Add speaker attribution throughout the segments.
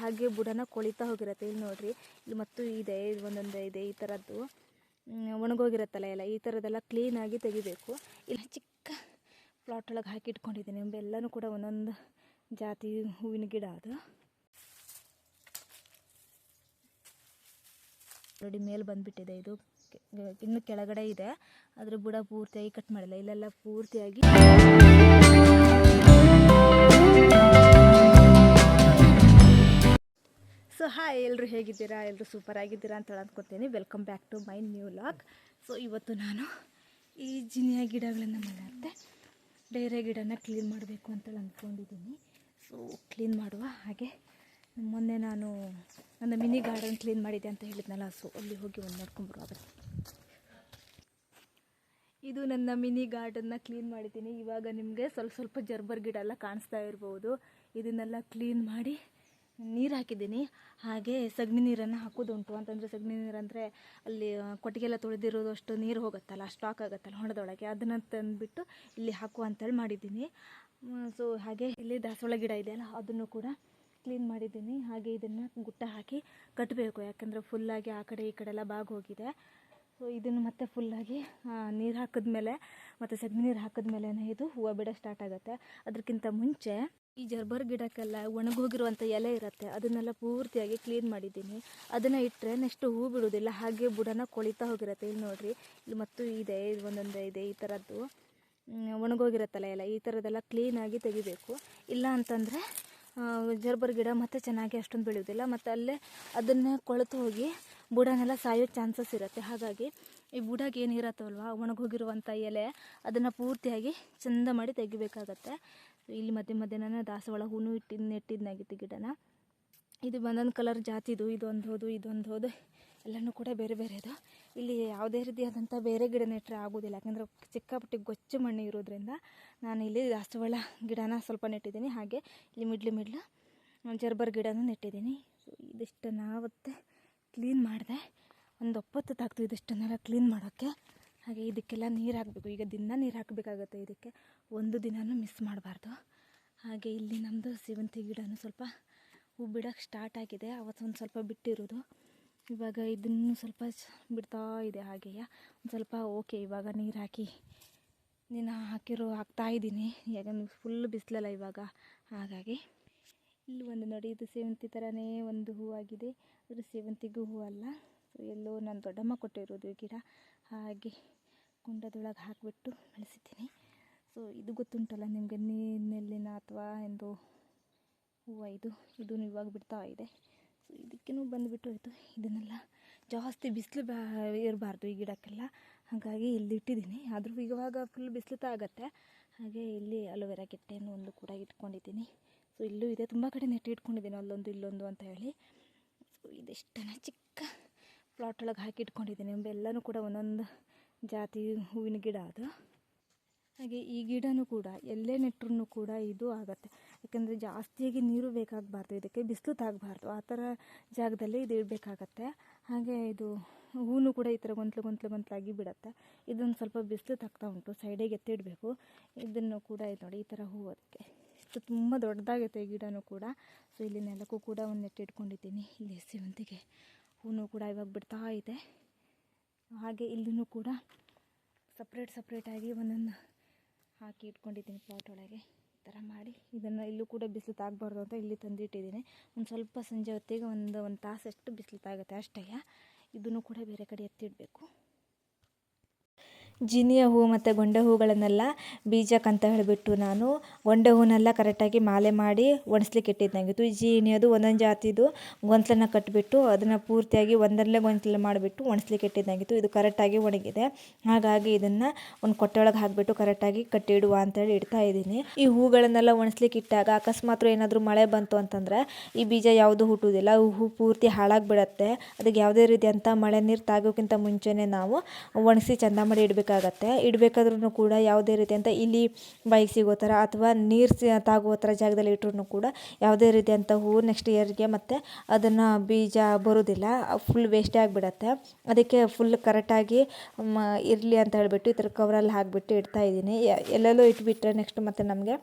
Speaker 1: ಹಾಗೆ ಬುಡನ ಕೊಳಿತಾ ಹೋಗಿರುತ್ತೆ. ಇಲ್ಲಿ ನೋಡ್ರಿ, ಇಲ್ಲಿ ಮತ್ತು ಇದೆ, ಇದು ಒಂದೊಂದು ಇದೆ, ಈ ಥರದ್ದು ಒಣಗೋಗಿರತ್ತಲ್ಲ ಎಲ್ಲ, ಈ ಥರದ್ದೆಲ್ಲ ಕ್ಲೀನಾಗಿ ತೆಗಿಬೇಕು. ಇಲ್ಲಿ ಚಿಕ್ಕ ಪ್ಲಾಟ್ ಒಳಗೆ ಹಾಕಿ ಇಟ್ಕೊಂಡಿದ್ದೀನಿ. ಎಲ್ಲನೂ ಕೂಡ ಒಂದೊಂದು ಜಾತಿ ಹೂವಿನ ಗಿಡ ಅದು. ನೋಡಿ, ಮೇಲೆ ಬಂದುಬಿಟ್ಟಿದೆ ಇದು. ಇನ್ನು ಕೆಳಗಡೆ ಇದೆ. ಆದರೆ ಬುಡ ಪೂರ್ತಿಯಾಗಿ ಕಟ್ ಮಾಡಿಲ್ಲ. ಇಲ್ಲೆಲ್ಲ ಪೂರ್ತಿಯಾಗಿ ಸೊ, ಹಾಯ್ ಎಲ್ಲರೂ ಹೇಗಿದ್ದೀರಾ? ಎಲ್ಲರೂ ಸೂಪರ್ ಆಗಿದ್ದೀರಾ ಅಂತ ಅಂದ್ಕೊತೀನಿ. Welcome back to my new lock so ಇವತ್ತು ನಾನು ಈ ಜಿನಿಯ ಗಿಡಗಳನ್ನು ಮಾಡುತ್ತೆ. ಡೈರೆ ಗಿಡನ ಕ್ಲೀನ್ ಮಾಡಬೇಕು ಅಂತೇಳಿ ಅಂದ್ಕೊಂಡಿದ್ದೀನಿ. ಸೊ ಕ್ಲೀನ್ ಮಾಡುವ ಹಾಗೆ ಮೊನ್ನೆ ನಾನು ನನ್ನ ಮಿನಿ ಗಾರ್ಡನ್ ಕ್ಲೀನ್ ಮಾಡಿದ್ದೆ ಅಂತ ಹೇಳಿದ್ನಲ್ಲ ಸೊ ಅಲ್ಲಿ ಹೋಗಿ ಒಂದು ನೋಡ್ಕೊಂಬರುವ ಇದು ನನ್ನ ಮಿನಿ ಗಾರ್ಡನ್ನ ಕ್ಲೀನ್ ಮಾಡಿದ್ದೀನಿ. ಇವಾಗ ನಿಮಗೆ ಸ್ವಲ್ಪ ಸ್ವಲ್ಪ ಜರ್ಬರ್ ಗಿಡ ಎಲ್ಲ ಕಾಣಿಸ್ತಾ ಇರ್ಬೋದು. ಇದನ್ನೆಲ್ಲ ಕ್ಲೀನ್ ಮಾಡಿ ನೀರು ಹಾಕಿದ್ದೀನಿ. ಹಾಗೆ ಸಗಣಿ ನೀರನ್ನು ಹಾಕೋದುಂಟು ಅಂತಂದರೆ ಸಗಣಿ ನೀರು ಅಂದರೆ ಅಲ್ಲಿ ಕೊಟ್ಟಿಗೆಲ್ಲ ತೊಳೆದಿರೋದು ಅಷ್ಟು ನೀರು ಹೋಗುತ್ತಲ್ಲ ಸ್ಟಾಕ್ ಆಗುತ್ತಲ್ಲ ಹೊಣದೊಳಗೆ ಅದನ್ನು ತಂದುಬಿಟ್ಟು ಇಲ್ಲಿ ಹಾಕುವ ಅಂತೇಳಿ ಮಾಡಿದ್ದೀನಿ. ಸೊ ಹಾಗೆ ಇಲ್ಲಿ ದಾಸವಾಳ ಗಿಡ ಇದೆಯಲ್ಲ ಅದನ್ನು ಕೂಡ ಕ್ಲೀನ್ ಮಾಡಿದ್ದೀನಿ. ಹಾಗೆ ಇದನ್ನು ಗುಟ್ಟ ಹಾಕಿ ಕಟ್ಟಬೇಕು ಯಾಕಂದರೆ ಫುಲ್ಲಾಗಿ ಆ ಕಡೆ ಈ ಕಡೆ ಎಲ್ಲ ಬಾಗಿ ಹೋಗಿದೆ. ಸೊ ಇದನ್ನು ಮತ್ತೆ ಫುಲ್ಲಾಗಿ ನೀರು ಹಾಕಿದ್ಮೇಲೆ, ಮತ್ತು ಸಗಣಿ ನೀರು ಹಾಕಿದ್ಮೇಲೆ ಇದು ಹೂವು ಬಿಡೋ ಸ್ಟಾರ್ಟ್ ಆಗುತ್ತೆ. ಅದಕ್ಕಿಂತ ಮುಂಚೆ ಈ ಜರ್ಬರ್ ಗಿಡಕ್ಕೆಲ್ಲ ಒಣಗೋಗಿರುವಂಥ ಎಲೆ ಇರುತ್ತೆ, ಅದನ್ನೆಲ್ಲ ಪೂರ್ತಿಯಾಗಿ ಕ್ಲೀನ್ ಮಾಡಿದ್ದೀನಿ. ಅದನ್ನು ಇಟ್ಟರೆ ನೆಕ್ಸ್ಟ್ ಹೂ ಬಿಡೋದಿಲ್ಲ ಹಾಗೆ ಬುಡನ ಕೊಳಿತಾ ಹೋಗಿರುತ್ತೆ. ಇಲ್ಲಿ ನೋಡಿರಿ, ಇಲ್ಲಿ ಮತ್ತು ಇದೆ, ಇದು ಒಂದೊಂದು ಇದೆ, ಈ ಥರದ್ದು. ಒಣಗೋಗಿರುತ್ತಲ್ಲ ಎಲ್ಲ ಈ ಥರದ್ದೆಲ್ಲ ಕ್ಲೀನಾಗಿ ತೆಗಿಬೇಕು. ಇಲ್ಲ ಅಂತಂದರೆ ಜರ್ಬರ್ ಗಿಡ ಮತ್ತೆ ಚೆನ್ನಾಗಿ ಅಷ್ಟೊಂದು ಬೆಳೆಯೋದಿಲ್ಲ ಮತ್ತು ಅಲ್ಲೇ ಅದನ್ನೇ ಕೊಳೆತು ಹೋಗಿ ಬುಡನೆಲ್ಲ ಸಾಯೋ ಚಾನ್ಸಸ್ ಇರುತ್ತೆ. ಹಾಗಾಗಿ ಈ ಬುಡಾಗಿ ಏನಿರತ್ತಲ್ವ ಒಣಗೋಗಿರುವಂಥ ಎಲೆ, ಅದನ್ನು ಪೂರ್ತಿಯಾಗಿ ಚಂದ ಮಾಡಿ ತೆಗಿಬೇಕಾಗತ್ತೆ. ಇಲ್ಲಿ ಮಧ್ಯೆ ನಾನು ದಾಸವಾಳ ಹೂನು ಇಟ್ಟಿದ್ ನೆಟ್ಟಿದ್ನಾಗಿತ್ತು ಗಿಡನ. ಇದು ಒಂದೊಂದು ಕಲರ್ ಜಾತಿದು, ಇದೊಂದು ಹೋದು ಇದೊಂದು ಹೋದು, ಎಲ್ಲನೂ ಕೂಡ ಬೇರೆ ಬೇರೆದು. ಇಲ್ಲಿ ಯಾವುದೇ ರೀತಿಯಾದಂಥ ಬೇರೆ ಗಿಡ ನೆಟ್ಟರೆ ಆಗೋದಿಲ್ಲ. ಯಾಕಂದರೆ ಚಿಕ್ಕಪಟ್ಟಿ ಗೊಚ್ಚು ಮಣ್ಣು ಇರೋದ್ರಿಂದ ನಾನು ಇಲ್ಲಿ ದಾಸವಾಳ ಗಿಡನ ಸ್ವಲ್ಪ ನೆಟ್ಟಿದ್ದೀನಿ. ಹಾಗೆ ಇಲ್ಲಿ ಮಿಡ್ಲು ಮಿಡ್ಲು ಜರ್ಬರ್ ಗಿಡನೂ ನೆಟ್ಟಿದ್ದೀನಿ. ಸೊ ಇದಿಷ್ಟನ್ನು ಅವತ್ತೆ ಕ್ಲೀನ್ ಮಾಡಿದೆ. ಒಂದು ಒಪ್ಪತ್ತು ತಾಕ್ತು ಇದಿಷ್ಟನ್ನೆಲ್ಲ ಕ್ಲೀನ್ ಮಾಡೋಕ್ಕೆ. ಹಾಗೆ ಇದಕ್ಕೆಲ್ಲ ನೀರು ಹಾಕಬೇಕು ಈಗ ದಿನ ನೀರು ಹಾಕಬೇಕಾಗತ್ತೆ ಇದಕ್ಕೆ. ಒಂದು ದಿನವೂ ಮಿಸ್ ಮಾಡಬಾರ್ದು. ಹಾಗೆ ಇಲ್ಲಿ ನಮ್ಮದು ಸೇವಂತಿ ಗಿಡನೂ ಸ್ವಲ್ಪ ಹೂ ಬಿಡೋಕ್ಕೆ ಸ್ಟಾರ್ಟ್ ಆಗಿದೆ. ಅವತ್ತು ಒಂದು ಸ್ವಲ್ಪ ಬಿಟ್ಟಿರೋದು. ಇವಾಗ ಇದನ್ನು ಸ್ವಲ್ಪ ಬಿಡ್ತಾ ಇದೆ ಹಾಗೆಯೇ. ಒಂದು ಸ್ವಲ್ಪ ಓಕೆ ಇವಾಗ ನೀರು ಹಾಕಿ ನೀನು ಹಾಕಿರೋ ಹಾಕ್ತಾ ಇದ್ದೀನಿ. ಯಾಕಂದ್ರೆ ಫುಲ್ ಬಿಸಿಲಲ್ಲ ಇವಾಗ. ಹಾಗಾಗಿ ಇಲ್ಲಿ ಒಂದು ನೋಡಿ, ಇದು ಸೇವಂತಿ ಥರನೇ ಒಂದು ಹೂವಾಗಿದೆ. ಆದರೆ ಸೇವಂತಿಗೂ ಹೂವಲ್ಲ. ಎಲ್ಲೋ ನಾನು ದೊಡ್ಡಮ್ಮ ಕೊಟ್ಟಿರೋದು ಗಿಡ. ಹಾಗೆ ಕುಂಡದೊಳಗೆ ಹಾಕಿಬಿಟ್ಟು ಬೆಳೆಸಿದ್ದೀನಿ. ಸೊ ಇದು ಗೊತ್ತುಂಟಲ್ಲ ನಿಮಗೆ ನೀರಿನಲ್ಲಿನ ಅಥವಾ ಎಂದು ಹೂವು ಇದು? ಇದು ಇವಾಗ ಬಿಡ್ತಾ ಇದೆ. ಸೊ ಇದಕ್ಕೇನು ಬಂದುಬಿಟ್ಟು ಹೋಯಿತು ಇದನ್ನೆಲ್ಲ ಜಾಸ್ತಿ ಬಿಸಿಲು ಬಾ, ಇರಬಾರ್ದು ಈ ಗಿಡಕ್ಕೆಲ್ಲ. ಹಾಗಾಗಿ ಇಲ್ಲಿ ಇಟ್ಟಿದ್ದೀನಿ. ಆದರೂ ಇವಾಗ ಫುಲ್ ಬಿಸಿಲು ಆಗುತ್ತೆ. ಹಾಗೆ ಇಲ್ಲಿ ಅಲೋವೆರಾ ಗಿಟ್ಟೆಯನ್ನು ಒಂದು ಕೂಡ ಇಟ್ಕೊಂಡಿದ್ದೀನಿ. ಸೊ ಇಲ್ಲೂ ಇದೆ. ತುಂಬ ಕಡೆ ನೆಟ್ಟು ಇಟ್ಕೊಂಡಿದ್ದೀನಿ ಅಲ್ಲೊಂದು ಇಲ್ಲೊಂದು ಅಂತ ಹೇಳಿ. ಸೊ ಇದಿಷ್ಟನ್ನು ಚಿಕ್ಕ ಪ್ಲಾಟ್ ಒಳಗೆ ಹಾಕಿ ಇಟ್ಕೊಂಡಿದ್ದೀನಿ. ಎಲ್ಲನೂ ಕೂಡ ಒಂದೊಂದು ಜಾತಿ ಹೂವಿನ ಗಿಡ ಅದು. ಹಾಗೆ ಈ ಗಿಡನೂ ಕೂಡ ಎಲ್ಲೇ ನೆಟ್ಟರೂ ಕೂಡ ಇದು ಆಗುತ್ತೆ. ಯಾಕಂದರೆ ಜಾಸ್ತಿಯಾಗಿ ನೀರು ಬೇಕಾಗಬಾರ್ದು, ಇದಕ್ಕೆ ಬಿಸಿಲು ತಾಗಬಾರ್ದು. ಆ ಥರ ಜಾಗದಲ್ಲಿ ಇದು ಇಡಬೇಕಾಗತ್ತೆ. ಹಾಗೆ ಇದು ಹೂನು ಕೂಡ ಈ ಥರ ಗೊಂತ್ಲು ಗೊಂತ್ಲು ಗೊಂತ್ಲಾಗಿ ಬಿಡುತ್ತೆ. ಇದೊಂದು ಸ್ವಲ್ಪ ಬಿಸಿಲು ತಾಗ್ತಾ ಉಂಟು, ಸೈಡಿಗೆ ಎತ್ತಿಡಬೇಕು ಇದನ್ನು ಕೂಡ ಇದು ನೋಡಿ, ಈ ಥರ ಹೂವು ಅದಕ್ಕೆ. ಇಷ್ಟು ತುಂಬ ದೊಡ್ಡದಾಗೈತೆ ಗಿಡನೂ ಕೂಡ. ಸೊ ಇಲ್ಲಿ ನೆಲಕ್ಕೂ ಕೂಡ ಒಂದು ನೆಟ್ಟಿಟ್ಕೊಂಡಿದ್ದೀನಿ. ಇಲ್ಲಿ ಸೇವಂತಿಗೆ ಹೂನು ಕೂಡ ಇವಾಗ ಬಿಡ್ತಾ ಇದೆ. ಹಾಗೆ ಇಲ್ಲಿನೂ ಕೂಡ ಸಪ್ರೇಟ್ ಸಪ್ರೇಟಾಗಿ ಒಂದೊಂದು ಹಾಕಿ ಇಟ್ಕೊಂಡಿದ್ದೀನಿ ಪ್ಲಾಟ್ ಒಳಗೆ. ಈ ಥರ ಮಾಡಿ. ಇದನ್ನು ಇಲ್ಲೂ ಕೂಡ ಬಿಸಿಲು ತಾಗಬಾರ್ದು ಅಂತ ಇಲ್ಲಿ ತಂದಿಟ್ಟಿದ್ದೀನಿ. ಒಂದು ಸ್ವಲ್ಪ ಸಂಜೆ ಹೊತ್ತಿಗೆ ಒಂದು ಒಂದು ತಾಸಷ್ಟು ಬಿಸಿಲು ತಾಗುತ್ತೆ ಅಷ್ಟೇ. ಇದನ್ನು ಕೂಡ ಬೇರೆ ಕಡೆ ಎತ್ತಿಡಬೇಕು. ಜಿನಿಯ ಹೂ ಮತ್ತು ಗೊಂಡೆ ಹೂಗಳನ್ನೆಲ್ಲ ಅಂತ ಹೇಳಿಬಿಟ್ಟು ನಾನು ಗೊಂಡೆ ಹೂವನ್ನೆಲ್ಲ ಕರೆಕ್ಟಾಗಿ ಮಾಲೆ ಮಾಡಿ ಒಣಸ್ಲಿಕ್ಕೆ ಇಟ್ಟಿದ್ದಾಗಿತ್ತು ಜೀನಿಯದು ಒಂದೊಂದು ಜಾತಿದು ಗೊಂಚಲನ್ನ ಕಟ್ಟಿಬಿಟ್ಟು ಅದನ್ನು ಪೂರ್ತಿಯಾಗಿ ಒಂದರಲ್ಲೇ ಗೊಂಚಲು ಮಾಡಿಬಿಟ್ಟು ಒಣಸ್ಲಿಕ್ಕೆ ಇಟ್ಟಿದ್ದಾಗಿತ್ತು ಇದು ಕರೆಕ್ಟಾಗಿ ಒಣಗಿದೆ. ಹಾಗಾಗಿ ಇದನ್ನು ಒಂದು ಕೊಟ್ಟೆ ಒಳಗೆ ಹಾಕಿಬಿಟ್ಟು ಕರೆಕ್ಟಾಗಿ ಕಟ್ಟಿಡುವ ಅಂತೇಳಿ ಇಡ್ತಾ ಇದ್ದೀನಿ. ಈ ಹೂಗಳನ್ನೆಲ್ಲ ಒಣಸ್ಲಿಕ್ಕೆ ಇಟ್ಟಾಗ ಅಕಸ್ಮಾತ್ ಏನಾದರೂ ಮಳೆ ಬಂತು ಅಂತಂದರೆ ಈ ಬೀಜ ಯಾವುದು ಹುಟ್ಟುವುದಿಲ್ಲ. ಹೂ ಪೂರ್ತಿ ಹಾಳಾಗಿಬಿಡತ್ತೆ. ಅದಕ್ಕೆ ಯಾವುದೇ ರೀತಿಯಂಥ ಮಳೆ ನೀರು ತಾಗೋಕ್ಕಿಂತ ಮುಂಚೆನೇ ನಾವು ಒಣಸಿ ಚೆಂದ ಮಾಡಿ ಇಡಬೇಕಾಗತ್ತೆ. ಇಡಬೇಕಾದ್ರೂ ಕೂಡ ಯಾವುದೇ ರೀತಿಯಂಥ ಇಲಿ ಬೈಕ್ ಸಿಗೋ ಥರ ಅಥವಾ ನೀರು ಸಿ, ತಾಗುವ ಥರ ಜಾಗದಲ್ಲಿ ಇಟ್ಟರು ಕೂಡ ಯಾವುದೇ ರೀತಿಯಂಥ ಹೂವು ನೆಕ್ಸ್ಟ್ ಇಯರ್ಗೆ ಮತ್ತು ಅದನ್ನು ಬೀಜ ಬರೋದಿಲ್ಲ. ಫುಲ್ ವೇಸ್ಟೇ ಆಗಿಬಿಡತ್ತೆ. ಅದಕ್ಕೆ ಫುಲ್ ಕರೆಕ್ಟಾಗಿ ಇರಲಿ ಅಂತ ಹೇಳಿಬಿಟ್ಟು ಈ ಥರ ಕವರಲ್ಲಿ ಹಾಕಿಬಿಟ್ಟು ಇಡ್ತಾ ಇದ್ದೀನಿ. ಎಲ್ಲೆಲ್ಲೋ ಇಟ್ಬಿಟ್ರೆ ನೆಕ್ಸ್ಟ್ ಮತ್ತೆ ನಮಗೆ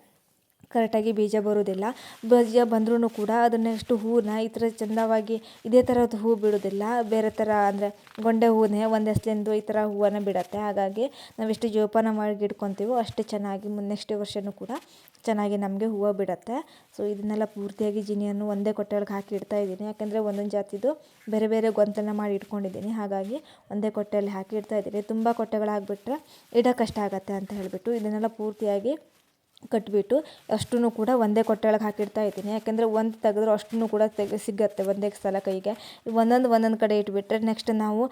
Speaker 1: ಕರೆಕ್ಟಾಗಿ ಬೀಜ ಬರೋದಿಲ್ಲ ಬೀಜ ಬಂದ್ರೂ ಕೂಡ ಅದನ್ನು ಎಷ್ಟು ಹೂವನ್ನ ಈ ಥರ ಚಂದವಾಗಿ ಇದೇ ಥರದ ಹೂ ಬಿಡೋದಿಲ್ಲ ಬೇರೆ ಥರ ಅಂದರೆ ಗೊಂಡೆ ಹೂವನ್ನೇ ಒಂದು ಎಸ್ಲಿಂದು ಈ ಥರ ಹೂವನ್ನು ಬಿಡುತ್ತೆ. ಹಾಗಾಗಿ ನಾವು ಎಷ್ಟು ಜೋಪಾನ ಮಾಡಿ ಇಟ್ಕೊತೀವೋ ಅಷ್ಟು ಚೆನ್ನಾಗಿ ನೆಕ್ಸ್ಟ್ ವರ್ಷವೂ ಕೂಡ ಚೆನ್ನಾಗಿ ನಮಗೆ ಹೂವು ಬಿಡುತ್ತೆ. ಸೊ ಇದನ್ನೆಲ್ಲ ಪೂರ್ತಿಯಾಗಿ ಜಿನಿಯನ್ನು ಒಂದೇ ಕೊಟ್ಟೆಯೊಳಗೆ ಹಾಕಿ ಇಡ್ತಾ ಇದ್ದೀನಿ. ಯಾಕೆಂದರೆ ಒಂದೊಂದು ಜಾತಿದು ಬೇರೆ ಬೇರೆ ಗೊಂತಲನ್ನ ಮಾಡಿ ಇಟ್ಕೊಂಡಿದ್ದೀನಿ. ಹಾಗಾಗಿ ಒಂದೇ ಕೊಟ್ಟೆಯಲ್ಲಿ ಹಾಕಿ ಇಡ್ತಾ ಇದ್ದೀನಿ. ತುಂಬ ಕೊಟ್ಟೆಗಳಾಗ್ಬಿಟ್ರೆ ಇಡೋ ಕಷ್ಟ ಆಗುತ್ತೆ ಅಂತ ಹೇಳಿಬಿಟ್ಟು ಇದನ್ನೆಲ್ಲ ಪೂರ್ತಿಯಾಗಿ ಕಟ್ಬಿಟ್ಟು ಅಷ್ಟೂ ಕೂಡ ಒಂದೇ ಕೊಟ್ಟೆಯೊಳಗೆ ಹಾಕಿಡ್ತಾ ಇದ್ದೀನಿ. ಯಾಕೆಂದರೆ ಒಂದು ತೆಗೆದ್ರೆ ಅಷ್ಟೂ ಕೂಡ ತೆಗೆ ಸಿಗತ್ತೆ ಒಂದೇ ಸಲ ಕೈಗೆ. ಒಂದೊಂದು ಒಂದೊಂದು ಕಡೆ ಇಟ್ಬಿಟ್ರೆ ನೆಕ್ಸ್ಟ್ ನಾವು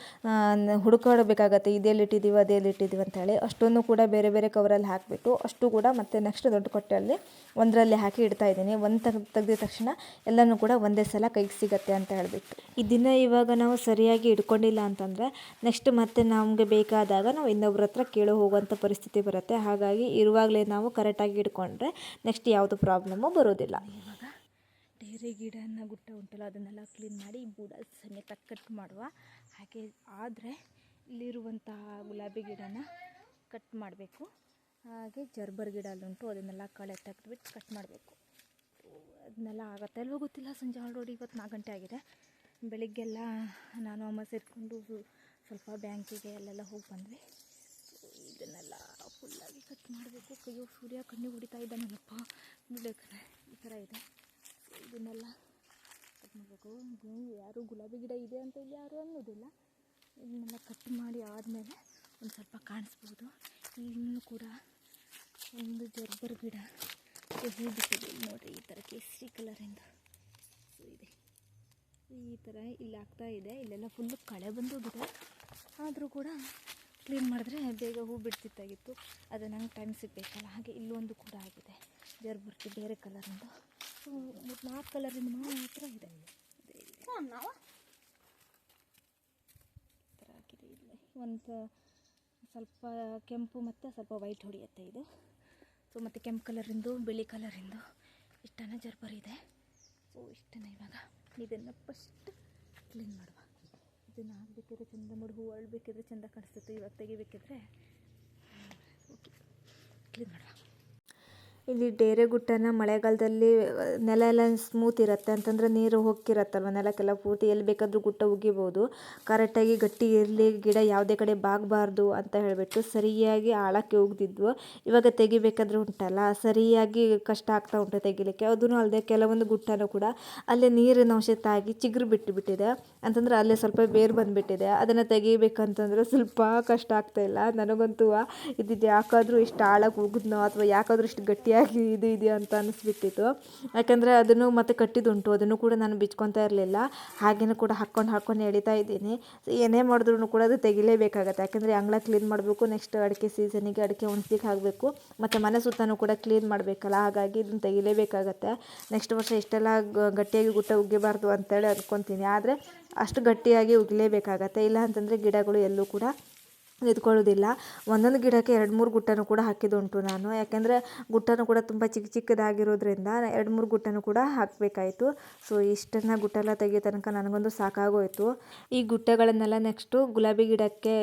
Speaker 1: ಹುಡುಕಾಡಬೇಕಾಗತ್ತೆ ಇದೆಲ್ಲಿ ಇಟ್ಟಿದ್ದೀವಿ ಅದೆಲ್ಲಿ ಇಟ್ಟಿದ್ದೀವಿ ಅಂತೇಳಿ ಅಷ್ಟೊಂದು ಕೂಡ ಬೇರೆ ಬೇರೆ ಕವರಲ್ಲಿ ಹಾಕಿಬಿಟ್ಟು ಅಷ್ಟು ಕೂಡ ಮತ್ತೆ ನೆಕ್ಸ್ಟ್ ದೊಡ್ಡ ಕೊಟ್ಟೆಯಲ್ಲಿ ಒಂದರಲ್ಲಿ ಹಾಕಿ ಇಡ್ತಾ ಇದ್ದೀನಿ. ಒಂದು ತೆಗ್ದು ತೆಗೆದ ತಕ್ಷಣ ಎಲ್ಲನೂ ಕೂಡ ಒಂದೇ ಸಲ ಕೈಗೆ ಸಿಗತ್ತೆ ಅಂತ ಹೇಳಿಬಿಟ್ಟು. ದಿನ ಇವಾಗ ನಾವು ಸರಿಯಾಗಿ ಇಟ್ಕೊಂಡಿಲ್ಲ ಅಂತಂದರೆ ನೆಕ್ಸ್ಟ್ ಮತ್ತೆ ನಮಗೆ ಬೇಕಾದಾಗ ನಾವು ಇನ್ನೊಬ್ರ ಹತ್ರ ಕೇಳೋ ಹೋಗುವಂಥ ಪರಿಸ್ಥಿತಿ ಬರುತ್ತೆ. ಹಾಗಾಗಿ ಇರುವಾಗಲೇ ನಾವು ಕರೆಕ್ಟಾಗಿ ಇಟ್ಕೊಂಡ್ರೆ ನೆಕ್ಸ್ಟ್ ಯಾವುದು ಪ್ರಾಬ್ಲಮ್ಮು ಬರೋದಿಲ್ಲ ಇವಾಗ ಡೇರೆ ಗಿಡನ ಗುಟ್ಟ ಉಂಟಲ್ಲ, ಅದನ್ನೆಲ್ಲ ಕ್ಲೀನ್ ಮಾಡಿ ಬುಡ ಸಮೇತ ಕಟ್ ಮಾಡುವ. ಹಾಗೆ ಆದರೆ ಇಲ್ಲಿರುವಂತಹ ಗುಲಾಬಿ ಗಿಡನ ಕಟ್ ಮಾಡಬೇಕು. ಹಾಗೆ ಜರ್ಬರ್ ಗಿಡ ಅಲ್ಲುಂಟು ಅದನ್ನೆಲ್ಲ ಕಳೆ ತೆಗೆದುಬಿಟ್ಟು ಕಟ್ ಮಾಡಬೇಕು. ಅದನ್ನೆಲ್ಲ ಆಗತ್ತೆ ಅಲ್ವೋ ಗೊತ್ತಿಲ್ಲ, ಸಂಜೆ ಆಲ್ರೆಡಿ ಇವತ್ತು ನಾಲ್ಕು ಗಂಟೆ ಆಗಿದೆ. ಬೆಳಿಗ್ಗೆಲ್ಲ ನಾನು ಅಮ್ಮ ಸೇರಿಕೊಂಡು ಸ್ವಲ್ಪ ಬ್ಯಾಂಕಿಗೆ ಅಲ್ಲೆಲ್ಲ ಹೋಗಿ ಬಂದ್ವಿ. ಸೊ ಇದನ್ನೆಲ್ಲ ಫುಲ್ಲಾಗಿ ಕಟ್ ಮಾಡಬೇಕು. ಕೈಯೋ ಸೂರ್ಯ ಕಣ್ಣಿಗೆ ಹೊಡಿತಾ ಇದ್ದಾನಲ್ಲಪ್ಪ ಬಿಡಕ್ಕೆ ಈ ಥರ ಇದೆ. ಸೊ ಇದನ್ನೆಲ್ಲ ಕಟ್ ಮಾಡಬೇಕು. ಯಾರು ಗುಲಾಬಿ ಗಿಡ ಇದೆ ಅಂತ ಇಲ್ಲಿ ಯಾರು ಅನ್ನೋದಿಲ್ಲ. ಇದನ್ನೆಲ್ಲ ಕಟ್ ಮಾಡಿ ಆದಮೇಲೆ ಒಂದು ಸ್ವಲ್ಪ ಕಾಣಿಸ್ಬೋದು. ಇನ್ನೂ ಕೂಡ ಒಂದು ಜರ್ಬರ್ ಗಿಡ ಹೂ ಬಿಟ್ಟಿದೆ ಇಲ್ಲಿ ಈ ಥರ ಕೇಸರಿ ಕಲರಿಂದ ಸೊ ಇದೆ. ಈ ಥರ ಇಲ್ಲಿ ಆಗ್ತಾ ಇದೆ. ಇಲ್ಲೆಲ್ಲ ಫುಲ್ಲು ಕಳೆ ಬಂದೋಗಿದೆ ಆದರೂ ಕೂಡ ಕ್ಲೀನ್ ಮಾಡಿದ್ರೆ ಬೇಗ ಹೂ ಬಿಡ್ತಿತ್ತಾಗಿತ್ತು ಅದು ನಂಗೆ ಟೈಮ್ ಸಿಗಬೇಕಲ್ಲ ಹಾಗೆ ಇಲ್ಲೊಂದು ಕೂಡ ಆಗಿದೆ. ಜರ್ಬರ್ತಿ ಬೇರೆ ಕಲರಿಂದು ನಾಲ್ಕು ಕಲರಿಂದ ಮಾತ್ರ ಇದೆ. ಈ ಥರ ಆಗಿದೆ ಇಲ್ಲಿ. ಒಂದು ಸ್ವಲ್ಪ ಕೆಂಪು ಮತ್ತು ಸ್ವಲ್ಪ ವೈಟ್ ಹೊಡೆಯುತ್ತೆ ಇದು. ಸೊ ಮತ್ತು ಕೆಂಪು ಕಲರಿಂದು ಬಿಳಿ ಕಲರಿಂದು ಇಷ್ಟನ ಜರ್ಬರ್ ಇದೆ. ಸೊ ಇಷ್ಟನೇ ಇವಾಗ ಇದನ್ನು ಫಸ್ಟ್ ಕ್ಲೀನ್ ಮಾಡುವ. ಇದನ್ನು ಹಾಕಬೇಕಿದ್ರೆ ಚಂದ ಮಾಡಿ ಹೂವು ಅಳ್ಬೇಕಿದ್ರೆ ಚಂದ ಕಾಣಿಸ್ತೈತೆ. ಇವಾಗ ತೆಗಿಬೇಕಿದ್ರೆ. ಓಕೆ. ಕ್ಲೀನ್ ಮಾಡುವ. ಇಲ್ಲಿ ಡೇರೆ ಗುಟ್ಟನ ಮಳೆಗಾಲದಲ್ಲಿ ನೆಲ ಎಲ್ಲ ಸ್ಮೂತ್ ಇರುತ್ತೆ. ಅಂತಂದ್ರೆ ನೀರು ಹೋಗ್ತಿರತ್ತಲ್ವ ನೆಲಕ್ಕೆಲ್ಲ? ಪೂರ್ತಿ ಎಲ್ಲಿ ಬೇಕಾದರೂ ಗುಟ್ಟ ಉಗಿಬೋದು. ಕರೆಕ್ಟಾಗಿ ಗಟ್ಟಿ ಇರಲಿ, ಗಿಡ ಯಾವುದೇ ಕಡೆ ಬಾಗಬಾರ್ದು ಅಂತ ಹೇಳಿಬಿಟ್ಟು ಸರಿಯಾಗಿ ಆಳಕ್ಕೆ ಉಗ್ದಿದ್ವು. ಇವಾಗ ತೆಗಿಬೇಕಾದ್ರೆ ಉಂಟಲ್ಲ, ಸರಿಯಾಗಿ ಕಷ್ಟ ಆಗ್ತಾ ಉಂಟು ತೆಗಿಲಿಕ್ಕೆ. ಅದೂ ಅಲ್ಲದೆ ಕೆಲವೊಂದು ಗುಟ್ಟನೂ ಕೂಡ ಅಲ್ಲೇ ನೀರಿನ ಅಂಶ ತಾಗಿ ಚಿಗುರು ಬಿಟ್ಟು ಬಿಟ್ಟಿದೆ ಅಂತಂದ್ರೆ ಅಲ್ಲೇ ಸ್ವಲ್ಪ ಬೇರು ಬಂದುಬಿಟ್ಟಿದೆ. ಅದನ್ನು ತೆಗಿಬೇಕಂತಂದ್ರೆ ಸ್ವಲ್ಪ ಕಷ್ಟ ಆಗ್ತಾ ಇಲ್ಲ. ನನಗಂತೂ ಇದ್ದಿದ್ದು ಯಾಕಾದರೂ ಇಷ್ಟು ಆಳಕ್ಕೆ ಉಗಿದ್ನೋ ಅಥವಾ ಯಾಕಾದರೂ ಇಷ್ಟು ಗಟ್ಟಿಯಾಗಿ ಇದು ಇದೆಯಾ ಅಂತ ಅನ್ನಿಸ್ಬಿಟ್ಟಿತ್ತು ಯಾಕಂದರೆ ಅದನ್ನು ಮತ್ತೆ ಕಟ್ಟಿದ್ದುಂಟು, ಅದನ್ನು ಕೂಡ ನಾನು ಬಿಚ್ಕೊತಾ ಇರಲಿಲ್ಲ. ಹಾಗೆಯೂ ಕೂಡ ಹಾಕ್ಕೊಂಡು ಹಾಕ್ಕೊಂಡು ಎಳಿತಾ ಇದ್ದೀನಿ. ಏನೇ ಮಾಡಿದ್ರು ಕೂಡ ಅದು ತೆಗಿಲೇಬೇಕಾಗತ್ತೆ. ಯಾಕಂದರೆ ಅಂಗಳ ಕ್ಲೀನ್ ಮಾಡಬೇಕು ನೆಕ್ಸ್ಟ್ ಅಡಿಕೆ ಸೀಸನಿಗೆ ಅಡಿಕೆ ಒಣಸ್ಲಿಕ್ಕೆ ಹಾಕಬೇಕು. ಮತ್ತು ಮನೆ ಸುತ್ತನೂ ಕೂಡ ಕ್ಲೀನ್ ಮಾಡಬೇಕಲ್ಲ, ಹಾಗಾಗಿ ಇದನ್ನು ತೆಗಿಲೇಬೇಕಾಗತ್ತೆ. ನೆಕ್ಸ್ಟ್ ವರ್ಷ ಇಷ್ಟೆಲ್ಲ ಗಟ್ಟಿಯಾಗಿ ಗುಟ್ಟ ಉಗಿಬಾರ್ದು ಅಂತೇಳಿ ಅಂದ್ಕೊತೀನಿ ಆದರೆ ಅಷ್ಟು ಗಟ್ಟಿಯಾಗಿ ಉಗಿಲೇಬೇಕಾಗತ್ತೆ. ಇಲ್ಲ ಅಂತಂದರೆ ಗಿಡಗಳು ಎಲ್ಲೂ ಕೂಡ ನಿಂತ್ಕೊಳ್ಳೋದಿಲ್ಲ. ಒಂದೊಂದು ಗಿಡಕ್ಕೆ ಎರಡು ಮೂರು ಗುಟ್ಟನೂ ಕೂಡ ಹಾಕಿದುಂಟು ನಾನು. ಯಾಕೆಂದರೆ ಗುಟ್ಟನೂ ಕೂಡ ತುಂಬ ಚಿಕ್ಕ ಚಿಕ್ಕದಾಗಿರೋದ್ರಿಂದ ಎರಡು ಮೂರು ಗುಟ್ಟನೂ ಕೂಡ ಹಾಕಬೇಕಾಯಿತು. ಸೊ ಇಷ್ಟನ್ನು ಗುಟ್ಟೆಲ್ಲ ತೆಗಿಯೋ ತನಕ ನನಗೊಂದು ಸಾಕಾಗೋಯಿತು. ಈ ಗುಟ್ಟೆಗಳನ್ನೆಲ್ಲ ನೆಕ್ಸ್ಟು ಗುಲಾಬಿ ಗಿಡಕ್ಕೆ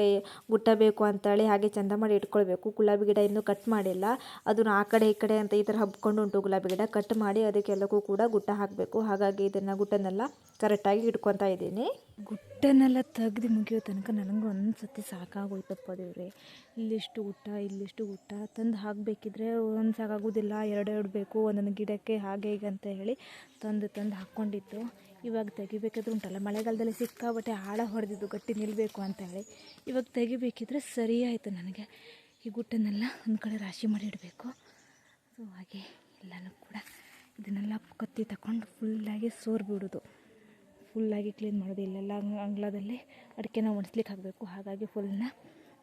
Speaker 1: ಗುಟ್ಟ ಬೇಕು ಅಂತೇಳಿ ಹಾಗೆ ಚಂದ ಮಾಡಿ ಇಟ್ಕೊಳ್ಬೇಕು. ಗುಲಾಬಿ ಗಿಡ ಇನ್ನೂ ಕಟ್ ಮಾಡಿಲ್ಲ. ಅದನ್ನು ಆ ಕಡೆ ಈ ಕಡೆ ಅಂತ ಈ ಥರ ಹಬ್ಕೊಂಡು ಉಂಟು ಗುಲಾಬಿ ಗಿಡ. ಕಟ್ ಮಾಡಿ ಅದಕ್ಕೆಲ್ಲಕ್ಕೂ ಕೂಡ ಗುಟ್ಟ ಹಾಕಬೇಕು. ಹಾಗಾಗಿ ಇದನ್ನು ಗುಟ್ಟನ್ನೆಲ್ಲ ಕರೆಕ್ಟಾಗಿ ಇಟ್ಕೊತಾ ಇದ್ದೀನಿ. ಗುಟ್ಟನ್ನೆಲ್ಲ ತೆಗ್ದು ಮುಗಿಯೋ ತನಕ ನನಗೆ ಒಂದು ಸತಿ ಸಾಕಾಗೋಯ್ತಪ್ಪ ದೇವ್ರೆ. ಇಲ್ಲಿಷ್ಟು ಗುಟ್ಟ ಇಲ್ಲಿಷ್ಟು ಗುಟ್ಟ ತಂದು ಹಾಕಬೇಕಿದ್ರೆ ಒಂದು ಸಾಕಾಗೋದಿಲ್ಲ ಎರಡೆರಡು ಬೇಕು, ಒಂದೊಂದು ಗಿಡಕ್ಕೆ ಹಾಗೆ ಹೀಗೆ ಅಂತ ಹೇಳಿ ತಂದು ತಂದು ಹಾಕ್ಕೊಂಡಿತ್ತು. ಇವಾಗ ತೆಗಿಬೇಕಾದ್ರೆ ಉಂಟಲ್ಲ, ಮಳೆಗಾಲದಲ್ಲಿ ಸಿಕ್ಕಾಬಟ್ಟೆ ಆಳ ಹೊಡೆದಿದ್ದು, ಗಟ್ಟಿ ನಿಲ್ಲಬೇಕು ಅಂತ ಹೇಳಿ. ಇವಾಗ ತೆಗಿಬೇಕಿದ್ರೆ ಸರಿ ಆಯಿತು ನನಗೆ. ಈ ಗುಟ್ಟನ್ನೆಲ್ಲ ಒಂದು ಕಡೆ ರಾಶಿ ಮಾಡಿ ಇಡಬೇಕು. ಸೊ, ಹಾಗೆ ಎಲ್ಲನೂ ಕೂಡ ಇದನ್ನೆಲ್ಲ ಕತ್ತಿ ತಗೊಂಡು ಫುಲ್ಲಾಗಿ ಸೋರ್ಬಿಡೋದು. ಫುಲ್ಲಾಗಿ ಕ್ಲೀನ್ ಮಾಡೋದು ಇಲ್ಲೆಲ್ಲ ಅಂಗ್- ಅಂಗಳದಲ್ಲಿ ಅಡಿಕೆನ ಒಣಸ್ಲಿಕ್ಕೆ ಹಾಕಬೇಕು ಹಾಗಾಗಿ ಫುಲ್ನ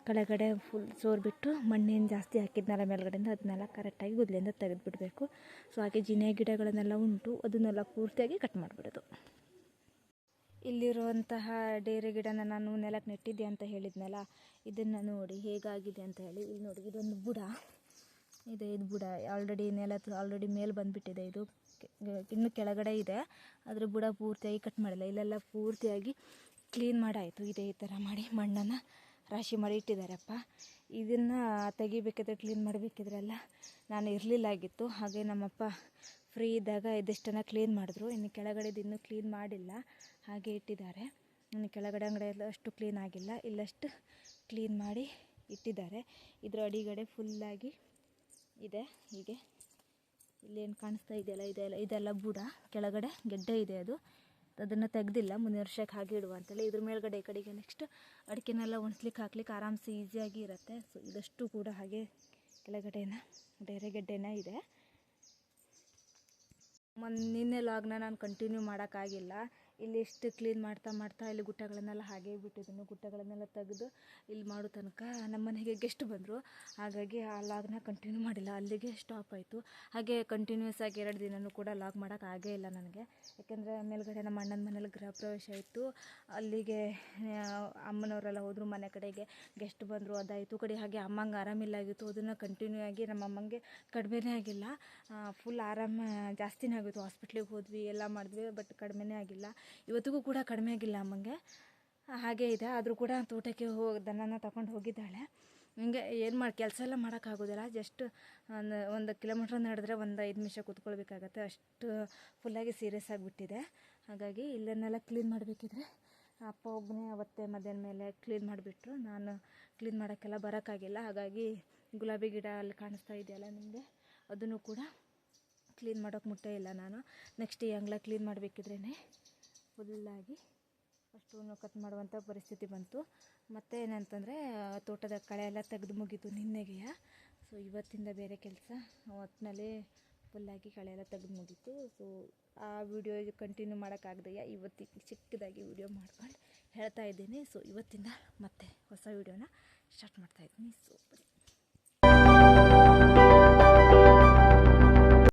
Speaker 1: ಕೆಳಗಡೆ ಫುಲ್ ಸೋರ್ಬಿಟ್ಟು ಮಣ್ಣೇನು ಜಾಸ್ತಿ ಹಾಕಿದ್ನಲ್ಲ ಮೇಲ್ಗಡೆಯಿಂದ ಅದನ್ನೆಲ್ಲ ಕರೆಕ್ಟಾಗಿ ಗುದ್ಲಿಂದ ತೆಗೆದುಬಿಡಬೇಕು. ಸೊ ಹಾಗೆ ಜಿನೆ ಗಿಡಗಳನ್ನೆಲ್ಲ ಉಂಟು, ಅದನ್ನೆಲ್ಲ ಪೂರ್ತಿಯಾಗಿ ಕಟ್ ಮಾಡಿಬಿಡೋದು. ಇಲ್ಲಿರುವಂತಹ ಡೇರೆ ಗಿಡನ ನಾನು ನೆಲಕ್ಕೆ ನೆಟ್ಟಿದ್ದೆ ಅಂತ ಹೇಳಿದ್ನಲ್ಲ, ಇದನ್ನು ನೋಡಿ ಹೇಗಾಗಿದೆ ಅಂತ ಹೇಳಿ. ಇಲ್ಲಿ ನೋಡಿ, ಇದೊಂದು ಬುಡ. ಇದೆ, ಇದು ಬುಡ. ಆಲ್ರೆಡಿ ನೆಲದ ಆಲ್ರೆಡಿ ಮೇಲೆ ಬಂದುಬಿಟ್ಟಿದೆ ಇದು. ಇನ್ನು ಕೆಳಗಡೆ ಇದೆ. ಅದ್ರ ಬುಡ ಪೂರ್ತಿಯಾಗಿ ಕಟ್ ಮಾಡಿಲ್ಲ. ಇಲ್ಲೆಲ್ಲ ಪೂರ್ತಿಯಾಗಿ ಕ್ಲೀನ್ ಮಾಡಾಯಿತು. ಇದೇ ಈ ಥರ ಮಾಡಿ ಮಣ್ಣನ್ನು ರಾಶಿ ಮಾಡಿ ಇಟ್ಟಿದ್ದಾರಪ್ಪ ಇದನ್ನು ತೆಗಿಬೇಕಿದ್ರೆ ಕ್ಲೀನ್ ಮಾಡಬೇಕಿದ್ರೆಲ್ಲ ನಾನು ಇರಲಿಲ್ಲ ಆಗಿತ್ತು. ಹಾಗೆ ನಮ್ಮಪ್ಪ ಫ್ರೀ ಇದ್ದಾಗ ಇದಿಷ್ಟನ್ನು ಕ್ಲೀನ್ ಮಾಡಿದ್ರು. ಇನ್ನು ಕೆಳಗಡೆದು ಇನ್ನೂ ಕ್ಲೀನ್ ಮಾಡಿಲ್ಲ. ಹಾಗೆ ಇಟ್ಟಿದ್ದಾರೆ. ಇನ್ನು ಕೆಳಗಡೆ ಅಂಗಡಿ ಎಲ್ಲ ಅಷ್ಟು ಕ್ಲೀನ್ ಆಗಿಲ್ಲ. ಇಲ್ಲಷ್ಟು ಕ್ಲೀನ್ ಮಾಡಿ ಇಟ್ಟಿದ್ದಾರೆ. ಇದರ ಅಡಿಗಡೆ ಫುಲ್ಲಾಗಿ ಇದೆ. ಹೀಗೆ. ಇಲ್ಲೇನು ಕಾಣಿಸ್ತಾ ಇದೆಯಲ್ಲ ಇದೆಲ್ಲ ಇದೆಲ್ಲ ಬುಡ, ಕೆಳಗಡೆ ಗೆಡ್ಡೆ ಇದೆ ಅದು. ಅದನ್ನು ತೆಗ್ದಿಲ್ಲ, ಮುಂದಿನ ವರ್ಷಕ್ಕೆ ಹಾಗೆ ಇಡುವ ಅಂತೇಳಿ. ಇದ್ರ ಮೇಲ್ಗಡೆ ಈ ಕಡೆಗೆ ನೆಕ್ಸ್ಟ್ ಅಡಿಕೆನೆಲ್ಲ ಒಣಸ್ಲಿಕ್ಕೆ ಹಾಕ್ಲಿಕ್ಕೆ ಆರಾಮ್ಸೆ ಈಸಿಯಾಗಿ ಇರುತ್ತೆ. ಸೊ ಇದಷ್ಟು ಕೂಡ ಹಾಗೆ ಕೆಳಗಡೆನ, ಬೇರೆ ಗೆಡ್ಡೆನ ಇದೆ. ಮೊನ್ನೆ ನಿನ್ನೆ ಲಾಗ್ನ ನಾನು ಕಂಟಿನ್ಯೂ ಮಾಡೋಕ್ಕಾಗಿಲ್ಲ ಇಲ್ಲಿ ಎಷ್ಟು ಕ್ಲೀನ್ ಮಾಡ್ತಾ ಮಾಡ್ತಾ ಇಲ್ಲಿ ಗುಟ್ಟಗಳನ್ನೆಲ್ಲ ಹಾಗೆ ಬಿಟ್ಟಿದ್ದೀನಿ ಗುಟ್ಟಗಳನ್ನೆಲ್ಲ ತೆಗೆದು ಇಲ್ಲಿ ಮಾಡೋ ತನಕ ನಮ್ಮ ಮನೆಗೆ ಗೆಸ್ಟ್ ಬಂದರು. ಹಾಗಾಗಿ ಆ ಲಾಗ್ನ ಕಂಟಿನ್ಯೂ ಮಾಡಿಲ್ಲ. ಅಲ್ಲಿಗೆ ಸ್ಟಾಪ್ ಆಯಿತು. ಹಾಗೆ ಕಂಟಿನ್ಯೂಸ್ ಆಗಿ ಎರಡು ದಿನವೂ ಕೂಡ ಲಾಗ್ ಮಾಡೋಕೆ ಆಗೇ ಇಲ್ಲ ನನಗೆ. ಯಾಕೆಂದರೆ ಮೇಲ್ಗಡೆ ನಮ್ಮ ಅಣ್ಣನ ಮನೇಲಿ ಗೃಹ ಪ್ರವೇಶ ಇತ್ತು. ಅಲ್ಲಿಗೆ ಅಮ್ಮನವರೆಲ್ಲ ಹೋದರು. ಮನೆ ಕಡೆಗೆ ಗೆಸ್ಟ್ ಬಂದರು. ಅದಾಯಿತು. ಕಡೆ ಹಾಗೆ ಅಮ್ಮಂಗೆ ಆರಾಮಿಲ್ಲ ಆಗಿತ್ತು. ಅದನ್ನು ಕಂಟಿನ್ಯೂ ಆಗಿ ನಮ್ಮ ಅಮ್ಮಂಗೆ ಕಡಿಮೆನೇ ಆಗಿಲ್ಲ. ಫುಲ್ ಆರಾಮ, ಜಾಸ್ತಿನೇ ಆಗಿತ್ತು. ಹಾಸ್ಪಿಟ್ಲಿಗೆ ಹೋದ್ವಿ, ಎಲ್ಲ ಮಾಡಿದ್ವಿ ಬಟ್ ಕಡಿಮೆನೇ ಆಗಿಲ್ಲ. ಇವತ್ತಿಗೂ ಕೂಡ ಕಡಿಮೆ ಆಗಿಲ್ಲ ಅಮ್ಮಂಗೆ. ಹಾಗೆ ಇದೆ. ಆದರೂ ಕೂಡ ತೋಟಕ್ಕೆ ಹೋಗಿ ದನನ ತಗೊಂಡು ಹೋಗಿದ್ದಾಳೆ. ಹಿಂಗೆ ಏನು ಮಾಡಿ, ಕೆಲಸ ಎಲ್ಲ ಮಾಡೋಕ್ಕಾಗೋದಿಲ್ಲ. ಜಸ್ಟ್ ಒಂದು ಒಂದು ಕಿಲೋಮೀಟ್ರ್ ನಡೆದ್ರೆ ಒಂದು ಐದು ನಿಮಿಷ ಕೂತ್ಕೊಳ್ಬೇಕಾಗತ್ತೆ. ಅಷ್ಟು ಫುಲ್ಲಾಗಿ ಸೀರಿಯಸ್ ಆಗಿಬಿಟ್ಟಿದೆ. ಹಾಗಾಗಿ ಇಲ್ಲನ್ನೆಲ್ಲ ಕ್ಲೀನ್ ಮಾಡಬೇಕಿದ್ರೆ ಅಪ್ಪ ಒಬ್ಬನೇ ಅವತ್ತೆ ಮಧ್ಯಾಹ್ನ ಮೇಲೆ ಕ್ಲೀನ್ ಮಾಡಿಬಿಟ್ರು. ನಾನು ಕ್ಲೀನ್ ಮಾಡೋಕ್ಕೆಲ್ಲ ಬರೋಕ್ಕಾಗಿಲ್ಲ. ಹಾಗಾಗಿ ಗುಲಾಬಿ ಗಿಡ ಅಲ್ಲಿ ಕಾಣಿಸ್ತಾ ಇದೆಯಲ್ಲ ನಿಮಗೆ? ಅದನ್ನು ಕೂಡ ಕ್ಲೀನ್ ಮಾಡೋಕ್ಕೆ ಮುಟ್ಟೇ ಇಲ್ಲ ನಾನು. ನೆಕ್ಸ್ಟ್ ಈ ಅಂಗ್ಲ ಕ್ಲೀನ್ ಮಾಡಬೇಕಿದ್ರೇ ಫುಲ್ಲಾಗಿ ಅಷ್ಟು ಕಟ್ ಮಾಡುವಂಥ ಪರಿಸ್ಥಿತಿ ಬಂತು. ಮತ್ತು ಏನಂತಂದರೆ, ತೋಟದ ಕಳೆ ಎಲ್ಲ ತೆಗೆದು ಮುಗೀತು ನಿನ್ನೆಗೆಯ. ಸೊ ಇವತ್ತಿಂದ ಬೇರೆ ಕೆಲಸ. ಒಟ್ಟಿನಲ್ಲಿ ಫುಲ್ಲಾಗಿ ಕಳೆ ಎಲ್ಲ ತೆಗೆದು ಮುಗೀತು. ಸೊ ಆ ವಿಡಿಯೋ ಕಂಟಿನ್ಯೂ ಮಾಡೋಕ್ಕಾಗ್ದೆಯಾ? ಇವತ್ತಿಗೆ ಚಿಕ್ಕದಾಗಿ ವಿಡಿಯೋ ಮಾಡ್ಕೊಂಡು ಹೇಳ್ತಾ ಇದ್ದೀನಿ. ಸೊ ಇವತ್ತಿಂದ ಮತ್ತೆ ಹೊಸ ವಿಡಿಯೋನ ಸ್ಟಾರ್ಟ್ ಮಾಡ್ತಾಯಿದ್ದೀನಿ ಸೊ ಬನ್ನಿ.